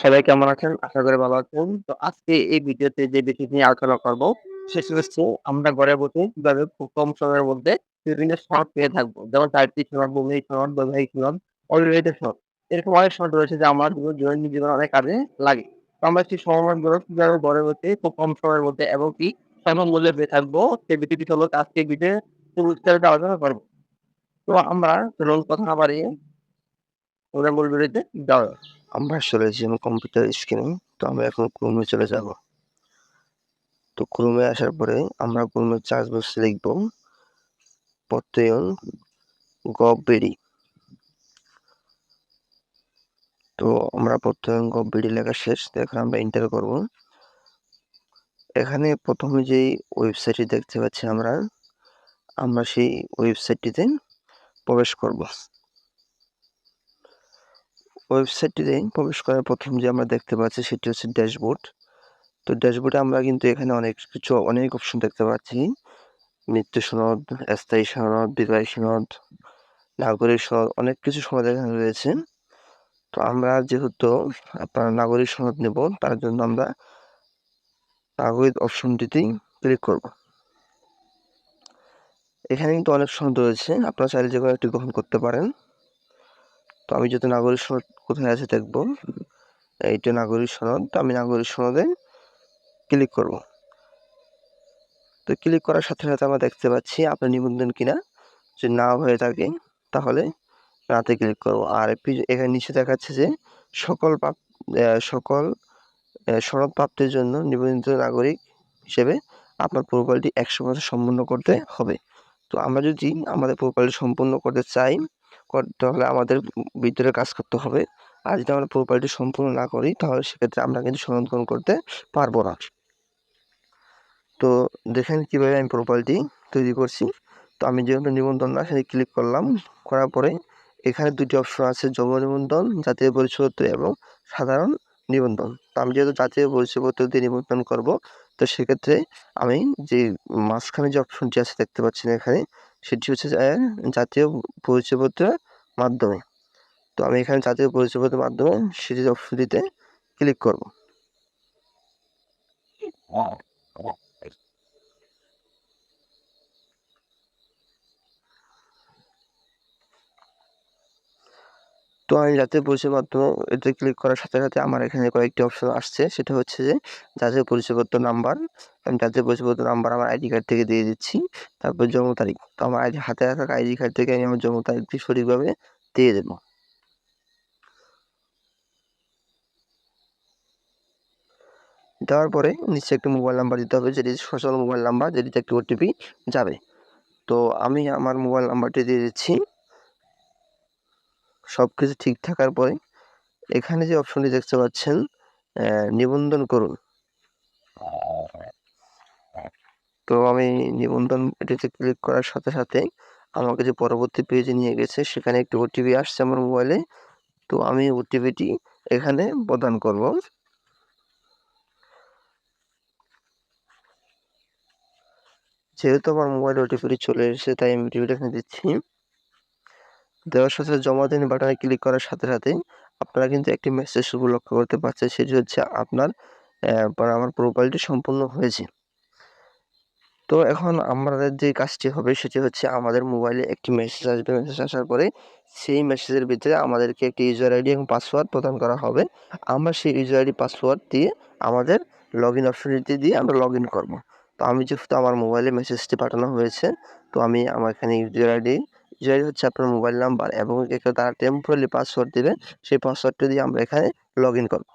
সবাই কেমন আছেন? আশা করি ভালো আছেন। তো আজকে এই ভিডিওতে যে বিষয় নিয়ে আলোচনা করব, সেটি হচ্ছে আমরা ঘরে বসে কীভাবে খুব কম সময়ের মধ্যে বিভিন্ন সনদ পেয়ে থাকব। যেমন চারিত্রিক সনদ, বৈবাহিক সনদ, বৈবাহিক সনদ, অবিবাহিত সনদ। এরকম অনেক সনদ রয়েছে যে আমার দৈনন্দিন জীবনে অনেক কাজে লাগে। তো আমরা সেই সনদগুলো কীভাবে ঘরে বসে খুব কম সময়ের মধ্যে এবং কি কেমন মূল্যে পেয়ে থাকব, সেই বিষয়টি হলো আজকে বিস্তারিত আলোচনা করব তো আমরা চলুন কথা না বাড়িয়ে আমরা মূল ভিডিওতে যাক। আমরা চলেছি আমার কম্পিউটার স্ক্রিনে তো আমরা এখন ক্রোমে চলে যাব। তো ক্রোমে আসার পরে আমরা ক্রোমের চার্জ বক্সে লিখব, প্রত্যয়ন গবেরি তো আমরা প্রত্যয়ন গবেরি লেখা শেষ এখন আমরা এন্টার করব। এখানে প্রথমে যেই ওয়েবসাইটটি দেখতে পাচ্ছি আমরা আমরা সেই ওয়েবসাইটটিতে প্রবেশ করব। ওয়েবসাইটটিতে প্রবেশ করার প্রথম যে আমরা দেখতে পাচ্ছি সেটি হচ্ছে ড্যাশবোর্ড। তো ড্যাশবোর্ডে আমরা কিন্তু এখানে অনেক কিছু, অনেক অপশন দেখতে পাচ্ছি। মৃত্যু সনদ, স্থায়ী সনদ বিবাহ সনদ, নাগরিক সনদ, অনেক কিছু সনদ এখানে রয়েছে। তো আমরা যেহেতু আপনার নাগরিক সনদ নেব, তার জন্য আমরা নাগরিক অপশনটিতেই ক্লিক করব। এখানে কিন্তু অনেক সনদ রয়েছে, আপনারা চাইলে যে কোনো একটি গ্রহণ করতে পারেন। তো আমি যদি নাগরিক সনদ কোথায় আছে দেখব, এইটা নাগরিক সনদ তো আমি নাগরিক সনদে ক্লিক করব। তো ক্লিক করার সাথে সাথে আমরা দেখতে পাচ্ছি আপনার নিবন্ধন কিনা, যদি না হয়ে থাকে, তাহলে নাতে ক্লিক করব। আর এখানে নিচে দেখাচ্ছে যে সকল সকল সনদ প্রাপ্তির জন্য নিবন্ধিত নাগরিক হিসেবে আপনার প্রোফাইলটি একশো বছর সম্পূর্ণ করতে হবে। তো আমরা যদি আমাদের প্রোফাইলটি সম্পূর্ণ করতে চাই তাহলে আমাদের ভিতরে কাজ করতে হবে। আর যদি আমরা প্রোফাইলটি সম্পূর্ণ না করি, তাহলে সেক্ষেত্রে আমরা কিন্তু গ্রহণ করতে পারব না। তো দেখেন কীভাবে আমি প্রোফাইলটি তৈরি করছি। তো আমি যেহেতু নিবন্ধন না সেটি ক্লিক করলাম। করার পরে এখানে দুটি অপশন আছে, জন্ম নিবন্ধন, জাতীয় পরিচয়পত্র এবং সাধারণ নিবন্ধন। তো আমি যেহেতু জাতীয় পরিচয়পত্র দিয়ে নিবন্ধন করব, তো সেক্ষেত্রে আমি যে মাঝখানে যে অপশনটি আছে দেখতে পাচ্ছেন এখানে সেটি হচ্ছে জাতীয় পরিচয়পত্রের মাধ্যমে। তো আমি এখানে জাতীয় পরিচয়পত্রের মাধ্যমে সেটি অপশনটিতে ক্লিক করব। তো আমি জাতীয় পরিচয় মাধ্যমে এতে ক্লিক করার সাথে সাথে আমার এখানে কয়েকটি অপশন আসছে। সেটা হচ্ছে যে জাতীয় পরিচয়পত্র নাম্বার আমি জাতীয় পরিচয়পত্র নাম্বার আমার আইডি কার্ড থেকে দিয়ে দিচ্ছি, তারপর জন্ম তারিখ। তো আমার আইডি হাতে থাকা আইডি কার্ড থেকে আমি আমার জন্ম তারিখটি সঠিকভাবে দিয়ে দেবো। দেওয়ার পরে নিচে একটি মোবাইল নাম্বার দিতে হবে, যেটি সচল মোবাইল নাম্বার যেটিতে একটি ওটিপি যাবে। তো আমি আমার মোবাইল নাম্বারটি দিয়ে দিচ্ছি। সব কিছু ঠিক থাকার পরে এখানে যে অপশনটি দেখতে পাচ্ছেন নিবন্ধন করুন। তো আমি নিবন্ধন এটিতে ক্লিক করার সাথে সাথে আমাকে যে পরবর্তী পেজে নিয়ে গেছে, সেখানে একটি ওটিপি আসছে আমার মোবাইলে তো আমি ওটিপিটি এখানে প্রদান করব। যেহেতু আমার মোবাইলে ওটিপিটি চলে এসেছে, তাই আমি ওটিপিটা এখানে দিচ্ছি। দেওয়ার সাথে জমা দিন বাটনে ক্লিক করার সাথে সাথে আপনারা কিন্তু একটি মেসেজ শুভ লক্ষ্য করতে পারছেন। সেটি হচ্ছে আপনার আমার প্রোফাইলটি সম্পূর্ণ হয়েছে। তো এখন আমাদের যে কাজটি হবে সেটি হচ্ছে আমাদের মোবাইলে একটি মেসেজ আসবে। মেসেজ আসার পরে সেই মেসেজের ভিতরে আমাদেরকে একটি ইউজার আইডি এবং পাসওয়ার্ড প্রদান করা হবে। আমরা সেই ইউজার আইডি পাসওয়ার্ড দিয়ে আমাদের লগ ইন অপশনটি দিয়ে আমরা লগ ইন করব। তো আমি যেহেতু আমার মোবাইলে মেসেজটি পাঠানো হয়েছে, তো আমি আমার এখানে ইউজার আইডি ইউজার হচ্ছে আপনার মোবাইল নাম্বার এবং একে তারা টেম্পোরারি পাসওয়ার্ড দেবে, সেই পাসওয়ার্ডটি দিয়ে আমরা এখানে লগ ইন করব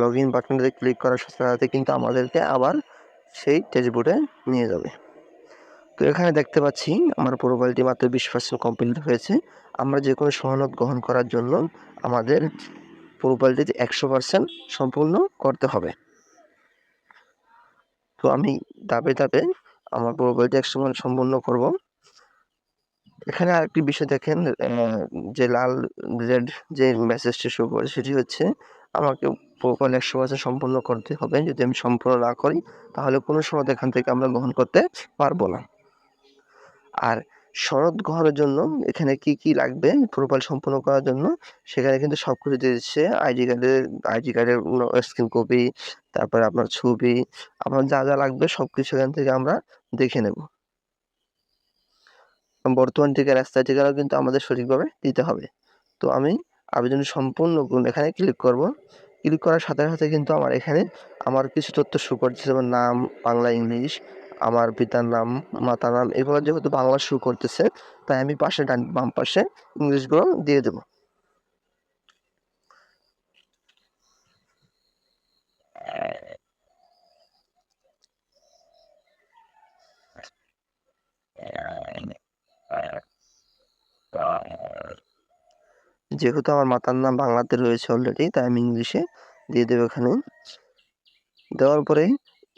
লগ ইন বাটনটাতে ক্লিক করার সাথে সাথে কিন্তু আমাদেরকে আবার সেই ড্যাশবোর্ডে নিয়ে যাবে। তো এখানে দেখতে পাচ্ছি আমার প্রোফাইলটি মাত্র বিশ পার্সেন্ট কমপ্লিট হয়েছে। আমরা যে কোনো সহনত গ্রহণ করার জন্য আমাদের প্রোফাইলটিতে একশো পার্সেন্ট সম্পূর্ণ করতে হবে। তো আমি ধাপে ধাপে আমার প্রোফাইলটি একশো পার্সেন্ট সম্পূর্ণ করব। এখানে আরেকটি বিষয় দেখেন যে লাল রেড যে মেসেজটি শো করে সেটি হচ্ছে, আমাকে প্রোফাইল একশো পার্সেন্ট সম্পূর্ণ করতে হবে। যদি আমি সম্পূর্ণ না করি, তাহলে কোনো সনদ এখান থেকে আমরা গ্রহণ করতে পারব না। আর সনদ গ্রহণের জন্য এখানে কি কি লাগবে? প্রোফাইল সম্পূর্ণ করার জন্য? সেখানে কিন্তু সব কিছু দিয়ে দিচ্ছে। আইডি কার্ডের আইডি কার্ডের স্ক্রিন কপি তারপরে আপনার ছবি, আপনার যা যা লাগবে সব কিছু এখান থেকে আমরা দেখে নেব। বর্তমান ঠিকানা স্থায়ী ঠিকানাও কিন্তু আমাদের সঠিকভাবে দিতে হবে। তো আমি আবেদন সম্পূর্ণ এখানে ক্লিক করব। ক্লিক করার সাথে সাথে কিন্তু আমার এখানে আমার কিছু তথ্য শো করছে যেমন নাম, বাংলা, ইংলিশ আমার পিতার নাম মাতার নাম এগুলো যেহেতু বাংলা শুরু করতেছে, তাই আমি পাশে ডান, বাম পাশে ইংলিশগুলো দিয়ে দেবো। যেহেতু আমার মাতার নাম বাংলাতে রয়েছে অলরেডি তাই আমি ইংলিশে দিয়ে দেবো এখানে। দেওয়ার পরে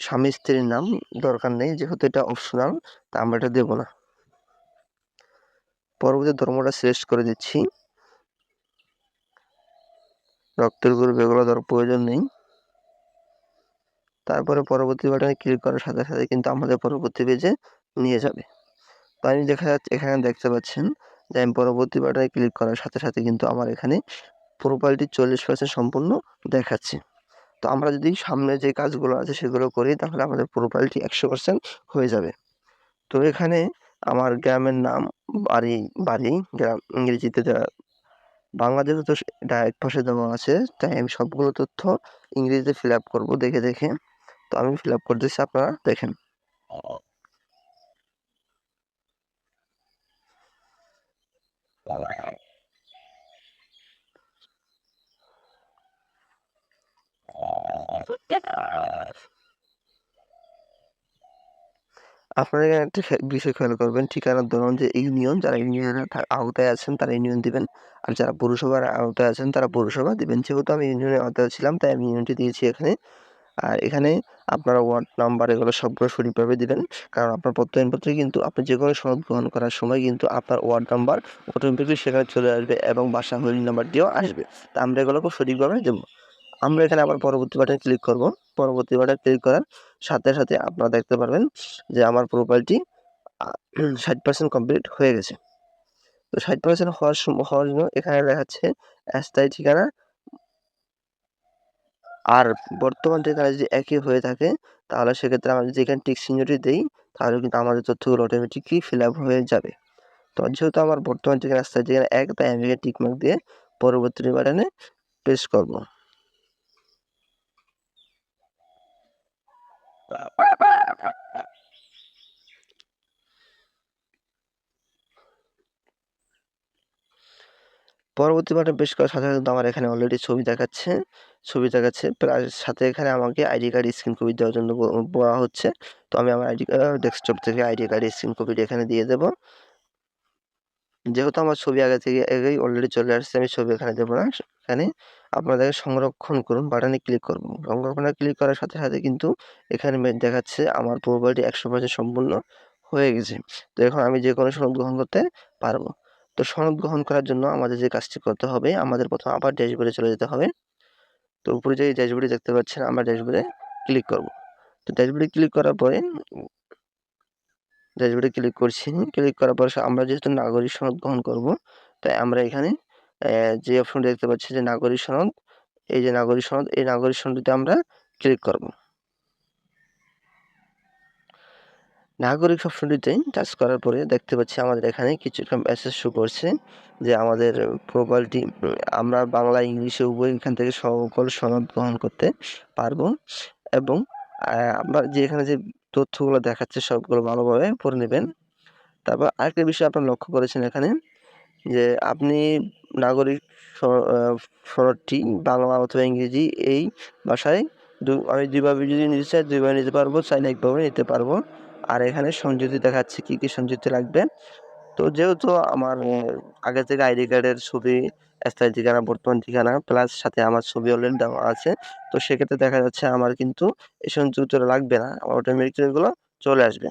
স্বামী স্ত্রীর নাম দরকার নেই, যেহেতু এটা অপশনাল তা আমরা এটা দেবো না। পরবর্তী ধর্মটা সিলেক্ট করে দিচ্ছি। রক্তের গ্রুপ এগুলো দেওয়ার প্রয়োজন নেই। তারপরে পরবর্তী বাটনে ক্লিক করার সাথে সাথে কিন্তু আমাদের পরবর্তী পেজে নিয়ে যাবে। তো আমি দেখা যাচ্ছে, এখানে দেখতে পাচ্ছেন যে আমি পরবর্তী বাটনে ক্লিক করার সাথে সাথে কিন্তু আমার এখানে প্রোফাইলটি চল্লিশ পার্সেন্ট সম্পূর্ণ দেখাচ্ছে। তো আমরা যদি সামনে যে কাজগুলো আছে সেগুলো করি, তাহলে আমাদের প্রোফাইলটি একশো পার্সেন্ট হয়ে যাবে। তো এখানে আমার গ্রামের নাম বাড়ি বাড়ি গ্রাম, ইংরেজিতে দেওয়া বাংলাদেশ তো ডাইরেক্ট ভাষায় দেওয়া আছে, তাই আমি সবগুলো তথ্য ইংরেজিতে ফিল আপ করব দেখে দেখে। তো আমি ফিল আপ করতেছি আপনারা দেখেন। আপনারা এখানে একটা বিষয় খেয়াল করবেন, ঠিকানার ধরুন যে ইউনিয়ন, যারা ইউনিয়নের আওতায় আছেন তারা ইউনিয়ন দিবেন। আর যারা পৌরসভার আওতায় আছেন তারা পৌরসভা দিবেন। যেহেতু আমি ইউনিয়নের আওতায় ছিলাম, তাই আমি ইউনিয়নটি দিয়েছি এখানে। আর এখানে আপনারা ওয়ার্ড নাম্বার এগুলো সবগুলো সঠিকভাবে দিবেন। কারণ আপনার প্রত্যয়নপত্রে কিন্তু আপনি যে কোনো সনদ গ্রহণ করার সময় কিন্তু আপনার ওয়ার্ড নাম্বার অটোমেটিকলি সেখানে চলে আসবে এবং বাসা হোল্ডিং নাম্বার দিয়েও আসবে। তা আমরা এগুলো খুব সঠিকভাবে দেবো। আমরা এখানে আবার পরবর্তী বাটনে ক্লিক করব। পরবর্তী বাটনে ক্লিক করার সাথে সাথে আপনারা দেখতে পারবেন যে আমার প্রোফাইলটি ষাট পার্সেন্ট কমপ্লিট হয়ে গেছে। তো ষাট পার্সেন্ট হওয়ার হওয়ার জন্য এখানে দেখাচ্ছে স্থায়ী ঠিকানা। আর বর্তমান ঠিকানা যদি একই হয়ে থাকে, তাহলে সেক্ষেত্রে আমরা যদি এখানে টিক চিহ্নটি দিই, তাহলে কিন্তু আমাদের তথ্যগুলো অটোমেটিকলি ফিল আপ হয়ে যাবে। তো যেহেতু আমার বর্তমান ঠিকানা, স্থায়ী ঠিকানা এক, তাই আমি টিক মার্ক দিয়ে পরবর্তী বাটনে প্রেস করব। পরবর্তী বাটন প্রেস করার সাথে কিন্তু আমার এখানে অলরেডি ছবি দেখাচ্ছে। ছবি দেখাচ্ছে, প্রায় সাথে এখানে আমাকে আইডি কার্ড স্ক্রিন কপি দেওয়ার জন্য বলা হচ্ছে। তো আমি আমার আইডি ডেস্কটপ থেকে আইডি কার্ড স্ক্রিন কপিটি এখানে দিয়ে দেবো। যেহেতু আমার ছবি আগে থেকে, আগেই অলরেডি চলে আসছে, আমি ছবি এখানে দেবো না, এখানে। আপনাদের সংরক্ষণ করুন বাটনে ক্লিক করব সংরক্ষণে ক্লিক করার সাথে সাথে কিন্তু এখানে দেখাচ্ছে আমার প্রোফাইলটি একশো পার্সেন্ট সম্পূর্ণ হয়ে গেছে। তো এখন আমি যে কোনো সনদ গ্রহণ করতে পারব। তো সনদ গ্রহণ করার জন্য আমাদের যে কাজটি করতে হবে, আমাদের প্রথম আবার ড্যাশবোর্ডে চলে যেতে হবে। তো উপরে যে ড্যাশবোর্ডে দেখতে পাচ্ছেন, আমরা ড্যাশবোর্ডে ক্লিক করব। তো ড্যাশবোর্ডে ক্লিক করার পরে ড্যাশবোর্ডে ক্লিক করছি। ক্লিক করার পর আমরা যেহেতু নাগরিক সনদ গ্রহণ করব, তাই আমরা এখানে যে অপশন দেখতে পাচ্ছি যে নাগরিক সনদ, এই যে নাগরিক সনদ, এই নাগরিক সনদটিতে আমরা ক্লিক করব। নাগরিক অপশনটিতে টাচ করার পরে দেখতে পাচ্ছি আমাদের এখানে কিছু একটা মেসেজ শো করছে যে আমাদের প্রোফাইলটি আমরা বাংলা, ইংলিশে উভয় এখান থেকে সকল সনদ গ্রহণ করতে পারব এবং আমরা যে এখানে যে তথ্যগুলো দেখাচ্ছে সবগুলো ভালোভাবে পড়ে নেবেন। তারপর আরেকটা বিষয় আপনারা লক্ষ্য করেছেন এখানে যে আপনি নাগরিক সনদটি বাংলা অথবা ইংরেজি এই ভাষায় আমি দুইভাবে যদি নিতে চাই দুইভাবে নিতে পারব, চাইলে একভাবে নিতে পারব। আর এখানে সংযুক্তি দেখাচ্ছে কি কি সংযুক্তি লাগবে। তো যেহেতু আমার আগে থেকে আইডি কার্ডের ছবি, স্থায়ী ঠিকানা, বর্তমান ঠিকানা প্লাস সাথে আমার ছবি অলরেডি দেওয়া আছে, তো সেক্ষেত্রে দেখা যাচ্ছে আমার কিন্তু এই সংযুক্তটা লাগবে না আমার অটোমেটিক এগুলো চলে আসবে।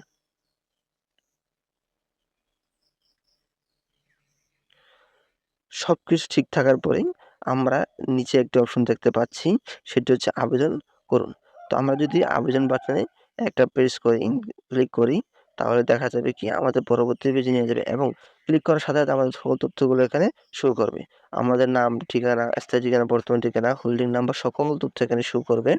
সবকিছু ঠিক থাকার পরেই আমরা নিচে একটি অপশন দেখতে পাচ্ছি। সেটি হচ্ছে আবেদন করুন। তো আমরা যদি আবেদন বাটনে একটা প্রেস করি ক্লিক করি, তাহলে দেখা যাবে কি আমাদের পরবর্তী পেজে নিয়ে যাবে এবং ক্লিক করার সাথে সাথে আমাদের সকল তথ্যগুলো এখানে শো করবে। আমাদের নাম, ঠিকানা, স্থায়ী ঠিকানা, বর্তমান ঠিকানা হোল্ডিং নাম্বার সকল তথ্য এখানে শো করবে।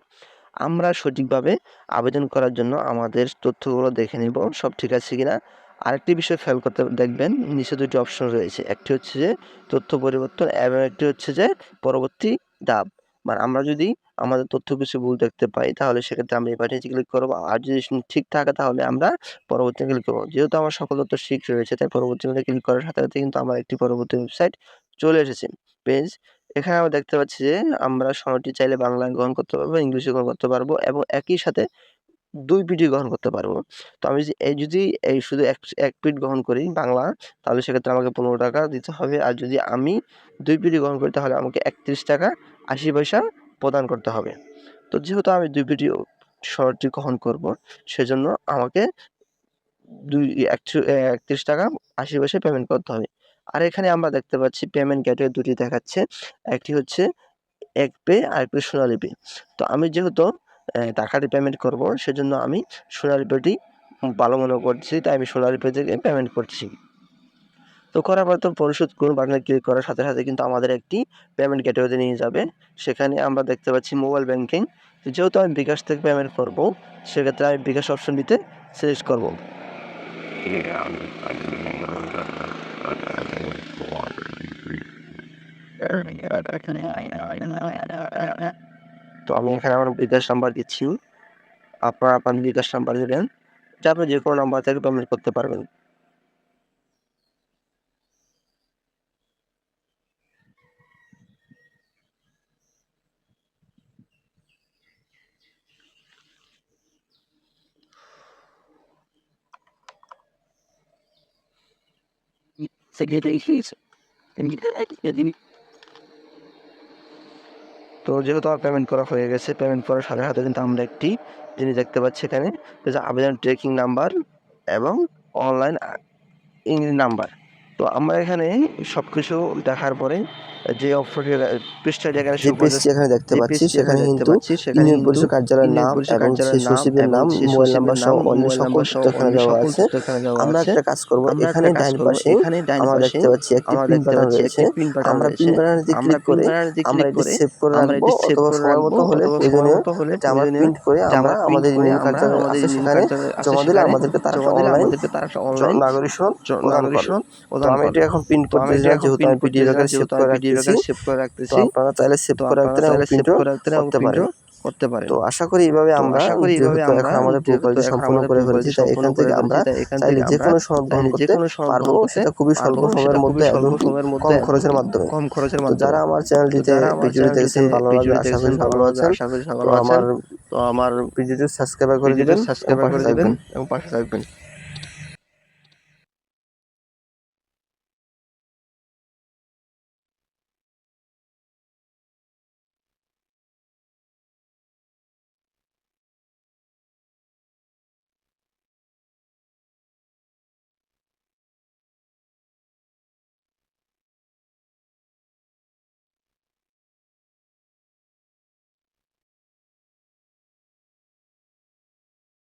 আমরা সঠিকভাবে আবেদন করার জন্য আমাদের তথ্যগুলো দেখে নিব, সব ঠিক আছে কিনা। আরেকটি বিষয় খেয়াল করতে দেখবেন, নিচে দুটি অপশন রয়েছে। একটি হচ্ছে যে, তথ্য পরিবর্তন এবং একটি হচ্ছে যে, পরবর্তী ধাপ। মানে আমরা যদি আমাদের তথ্য কিছু ভুল দেখতে পাই, তাহলে সেক্ষেত্রে আমরা বাটনে ক্লিক করব। আর যদি ঠিক থাকে, তাহলে আমরা পরবর্তী ক্লিক করব। যেহেতু আমার সকল তথ্য ঠিক রয়েছে, তাই পরবর্তী ক্লিক করার সাথে সাথে কিন্তু আমার একটি পরবর্তী ওয়েবসাইট চলে এসেছে। পেজ এখানে আমরা দেখতে পাচ্ছি যে, আমরা সনদটি চাইলে বাংলায় গ্রহণ করতে পারব, ইংলিশে গ্রহণ করতে পারব এবং একই সাথে দুই পিটি গ্রহণ করতে পারব। তো আমি যদি এই যদি এই শুধু এক এক পিট গ্রহণ করি বাংলা, তাহলে সেক্ষেত্রে আমাকে পনেরো টাকা দিতে হবে। আর যদি আমি দুই পিটি গ্রহণ করি, তাহলে আমাকে একত্রিশ টাকা আশি পয়সা প্রদান করতে হবে। তো যেহেতু আমি দুই পিটি শর্টটি গ্রহণ করব, সেজন্য আমাকে দুই একত্রিশ টাকা আশি পয়সা পেমেন্ট করতে হবে। আর এখানে আমরা দেখতে পাচ্ছি পেমেন্ট গেটওয়ে দুটি দেখাচ্ছে। একটি হচ্ছে এক পে, আর একটি সোনালী পে। তো আমি যেহেতু টাকাটি পেমেন্ট করব। সেজন্য আমি সোনালী পেটি ভালো মনে করছি, তাই আমি সোনালী পে থেকে পেমেন্ট করছি। তো করার পর তো পরিশোধ করুন, বাটনে ক্লিক করার সাথে সাথে কিন্তু আমাদের একটি পেমেন্ট গেটওয়েতে নিয়ে যাবে। সেখানে আমরা দেখতে পাচ্ছি মোবাইল ব্যাংকিং যেহেতু আমি বিকাশ থেকে পেমেন্ট করব, সেক্ষেত্রে আমি বিকাশ অপশনটিতে সিলেক্ট করব। তো আমি এখানে আমার বিকাশ নাম্বার দিচ্ছি। আপনারা আপনার বিকাশ নাম্বার দেবেন, যা আপনি যে কোনো নাম্বার থেকে পেমেন্ট করতে পারবেন। তো যেহেতু আমার পেমেন্ট করা হয়ে গেছে পেমেন্ট করার সাথে সাথে কিন্তু আমরা একটি জিনিস দেখতে পাচ্ছি এখানে আবেদন ট্রেকিং নাম্বার এবং অনলাইন ইংরেজি নাম্বার তো আমরা এখানে সব কিছু দেখার পরে যে অপশনটি পৃষ্ঠা যেখানে এখানে দেখতে পাচ্ছি সেখানে কিন্তু সেখানে ইউনিয়ন পরিষদ কার্যালয়ের নাম এবং সেই সচিবের নাম মোবাইল নাম্বার সহ অন্য সকল তথ্য এখানে দেওয়া আছে আমরা। একটা কাজ করব এখানে ডাইন পাশে আমরা দেখতে পাচ্ছি একটি পিন বাটন রয়েছে। আমরা পিন আমরা ক্লিক করে আমরা এটি সেভ করে রাখব অথবা সময় মতো হলে প্রয়োজনীয় এটা আমরা প্রিন্ট করে আমরা আমাদের ইউনিয়ন কার্যালয় আছে সেখানে জমা দিলে আমাদেরকে তারা অনলাইন নাগরিক সনদ প্রদান নাগরিক সনদ আমি এটা এখন প্রিন্ট তো আমি করতেছি এটা না এখন যেহেতু আমি পিডিএফ সেভ করে আমি PDF রাখতেছি করে রাখতেছি। আপনারা চাইলে সেভ করে রাখতে চাইলে save করে রাখতে করতে পারেন। করতে পারেন। তো আশা করি এইভাবে আমরা আশা করি এইভাবে আমরা আমাদের প্রকল্পটি সম্পূর্ণ করে ফেলেছি তাই এখান থেকে আমরা ফেলেছি, তাই এখান চাইলে যে কোনো সনদ যে কোনো পারব। সেটা খুবই স্বল্প সময়ের মধ্যে খুবই এবং স্বল্প কি সময়ের মধ্যে কম খরচের মাধ্যমে। কম খরচের মাধ্যমে। যারা আমার চ্যানেলটিতে দেখছেন ভালো লাগবে আশা করি ভালো আছেন। আশা করি তো ভালো আছেন। আমার তো আমার ভিডিওটি সাবস্ক্রাইব করে ভিডিওটি দিবেন সাবস্ক্রাইব করে দিবেন এবং পাশে থাকবেন।